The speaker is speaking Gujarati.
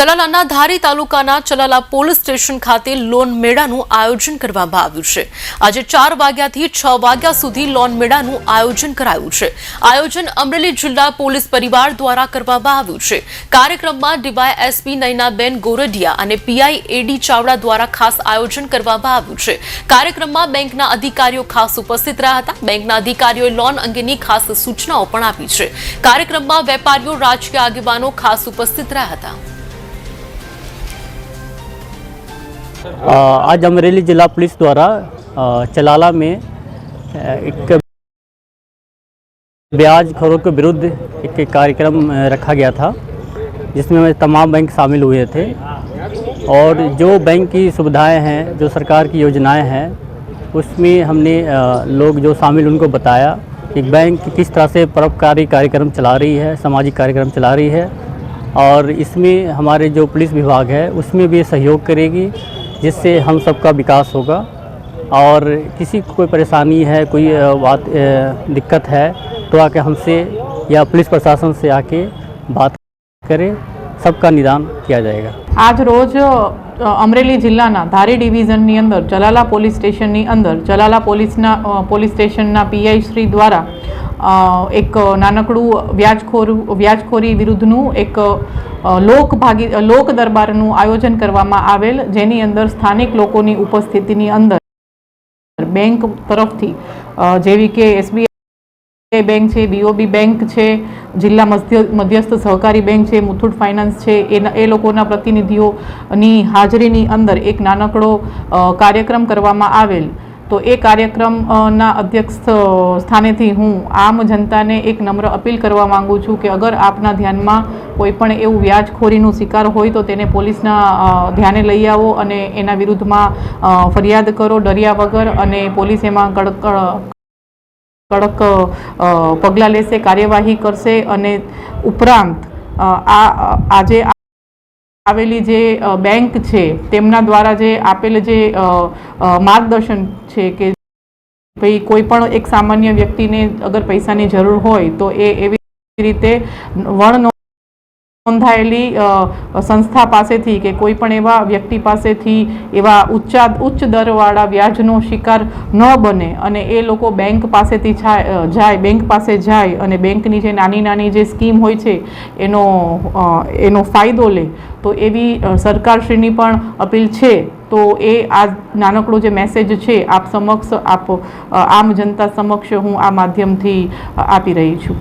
ચલાલાના ધારી તાલુકાના ચલાલા પોલીસ સ્ટેશન ખાતે લોન મેળાનું આયોજન કરવામાં આવ્યું છે. આજે ચાર વાગ્યાથી છ વાગ્યા સુધી લોન મેળાનું આયોજન કરાયું છે. આયોજન અમરેલી જિલ્લા પોલીસ પરિવાર દ્વારા કરવામાં આવ્યું છે. કાર્યક્રમમાં ડીવાય એસપી નૈનાબેન ગોરડિયા અને પીઆઈ એડી ચાવડા દ્વારા ખાસ આયોજન કરવામાં આવ્યું છે. કાર્યક્રમમાં બેંકના અધિકારીઓ ખાસ ઉપસ્થિત રહ્યા હતા. બેંકના અધિકારીઓએ લોન અંગેની ખાસ સૂચનાઓ પણ આપી છે. કાર્યક્રમમાં વેપારીઓ, રાજકીય આગેવાનો ખાસ ઉપસ્થિત રહ્યા હતા. आज अमरेली जिला पुलिस द्वारा चलाला में एक ब्याज खरों के विरुद्ध एक कार्यक्रम रखा गया था, जिसमें तमाम बैंक शामिल हुए थे। और जो बैंक की सुविधाएँ हैं, जो सरकार की योजनाएँ हैं, उसमें हमने लोग जो शामिल, उनको बताया कि बैंक किस तरह से परोपकारी कार्यक्रम चला रही है, सामाजिक कार्यक्रम चला रही है, और इसमें हमारे जो पुलिस विभाग है, उसमें भी सहयोग करेगी जिससे हम सबका विकास होगा और किसी को कोई परेशानी है कोई अ, बात अ, दिक्कत है तो आके हमसे या पुलिस प्रशासन से आके बात करें सबका निदान किया जाएगा આજ રોજ અ, અમરેલી જિલ્લાના ધારી ડિવિઝનની અંદર જલાલા પોલીસ સ્ટેશનની અંદર જલાલા પોલીસના અ, પોલીસ સ્ટેશનના પીઆઈ શ્રી દ્વારા અ, એક નાનકડું વ્યાજખોર, વ્યાજખોરી વિરુદ્ધનું એક લોક ભાગી લોક દરબારનું આયોજન કરવામાં આવેલ, જેની અંદર સ્થાનિક લોકોની ઉપસ્થિતિની અંદર બેંક તરફથી જેવી કે એસબીઆઈ બેંક છે, બીઓબી બેંક છે, જિલ્લા મધ્ય, મધ્યસ્થ સહકારી બેંક છે, મુથુટ ફાઇનાન્સ છે એના એ લોકોના પ્રતિનિધિઓની હાજરીની અંદર એક નાનકડો કાર્યક્રમ કરવામાં આવેલ. તો એ કાર્યક્રમના અધ્યક્ષ સ્થાનેથી હું આમ જનતાને એક નમ્ર અપીલ કરવા માંગુ છું કે અગર આપના ધ્યાનમાં કોઈ પણ એવું વ્યાજખોરીનું શિકાર હોય તો તેને પોલીસના ધ્યાને લઈ આવો અને એના વિરુદ્ધમાં ફરિયાદ કરો ડર્યા વગર અને પોલીસ એમાં કડક કડક પગલાં લેશે, કાર્યવાહી કરશે અને ઉપરાંત આ આજે આવેલી જે બેંક છે, તેમના દ્વારા જે આપેલ જે માર્ગદર્શન છે કે ભાઈ કોઈ પણ એક સામાન્ય વ્યક્તિને અગર પૈસાની જરૂર હોય તો એ એવી રીતે વણ નોંધાયેલી સંસ્થા પાસેથી કે કોઈ પણ એવા વ્યક્તિ પાસેથી એવા ઉચ્ચા, ઉચ્ચ દરવાળા વ્યાજનો શિકાર ન બને અને એ લોકો બેંક પાસેથી જાય, બેંક પાસે જાય અને બેંકની જે નાની નાની જે સ્કીમ હોય છે, એનો એનો ફાયદો લે, તો એવી સરકારશ્રીની પણ અપીલ છે. તો એ આ નાનકડો જે મેસેજ છે, આપ સમક્ષ, આપ આમ જનતા સમક્ષ હું આ માધ્યમથી આપી રહી છું.